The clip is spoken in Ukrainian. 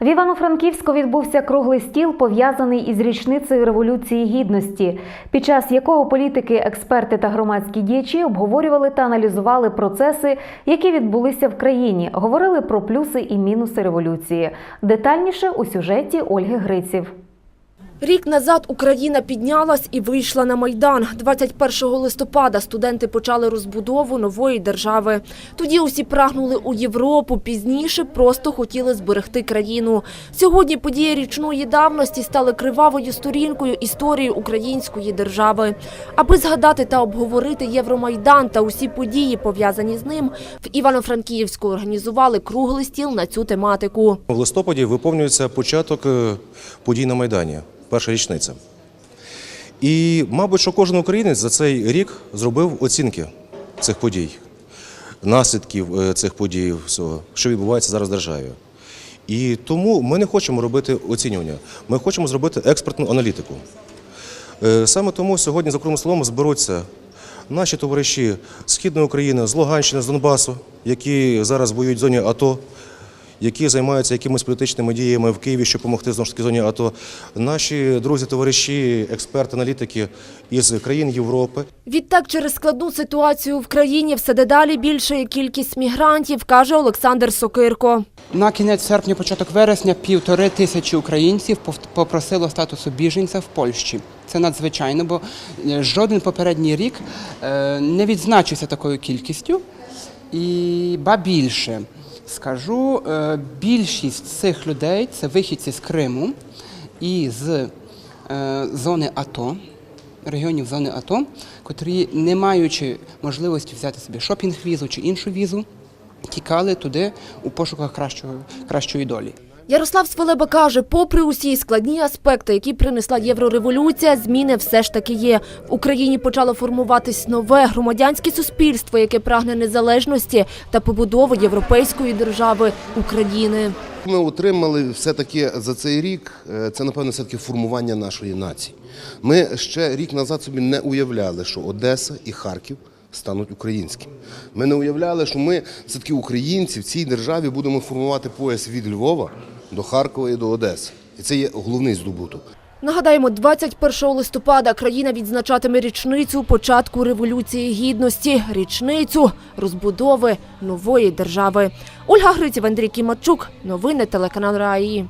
В Івано-Франківську відбувся круглий стіл, пов'язаний із річницею Революції Гідності, під час якого політики, експерти та громадські діячі обговорювали та аналізували процеси, які відбулися в країні, говорили про плюси і мінуси революції. Детальніше у сюжеті Ольги Гриців. Рік назад Україна піднялась і вийшла на Майдан. 21 листопада студенти почали розбудову нової держави. Тоді усі прагнули у Європу, пізніше просто хотіли зберегти країну. Сьогодні події річної давності стали кривавою сторінкою історії української держави. Аби згадати та обговорити Євромайдан та усі події, пов'язані з ним, в Івано-Франківську організували круглий стіл на цю тематику. В листопаді виповнюється початок е, подій на Майдані, перша річниця. І, мабуть, що кожен українець за цей рік зробив оцінки цих подій, наслідків е, цих подій, всього, що відбувається зараз в державі. І тому ми не хочемо робити оцінювання, ми хочемо зробити експертну аналітику. Е, Саме тому сьогодні за круглим столом зберуться наші товариші з Східної України, з Луганщини, з Донбасу, які зараз воюють в зоні АТО, які займаються якимись політичними діями в Києві, щоб допомогти знову ж таки зоні АТО. Наші друзі, товариші, експерти, аналітики із країн Європи. Відтак, через складну ситуацію в країні все дедалі більшає кількість мігрантів, каже Олександр Сокирко. На кінець серпня, початок вересня, півтори тисячі українців попросило статусу біженця в Польщі. Це надзвичайно, бо е, жоден попередній рік е, не відзначився такою кількістю. І ба більше скажу, е, більшість цих людей це вихідці з Криму і з е, зони АТО, регіонів зони АТО, котрі, не маючи можливості взяти собі шопінг-візу чи іншу візу, тікали туди у пошуках кращої долі. Ярослав Свелеба каже, попри усі складні аспекти, які принесла єврореволюція, зміни все ж таки є. В Україні почало формуватись нове громадянське суспільство, яке прагне незалежності та побудови європейської держави України. Ми отримали все-таки за цей рік, е, це напевно все-таки формування нашої нації. Ми ще рік назад собі не уявляли, що Одеса і Харків стануть українськими. Ми не уявляли, що ми все-таки українці в цій державі будемо формувати пояс від Львова до Харкова і до Одеси. І це є головний здобуток. Нагадаємо, 21 листопада країна відзначатиме річницю початку Революції Гідності, річницю розбудови нової держави. Ольга Гриців, Андрій Кімачук. Новини телеканал РАІ.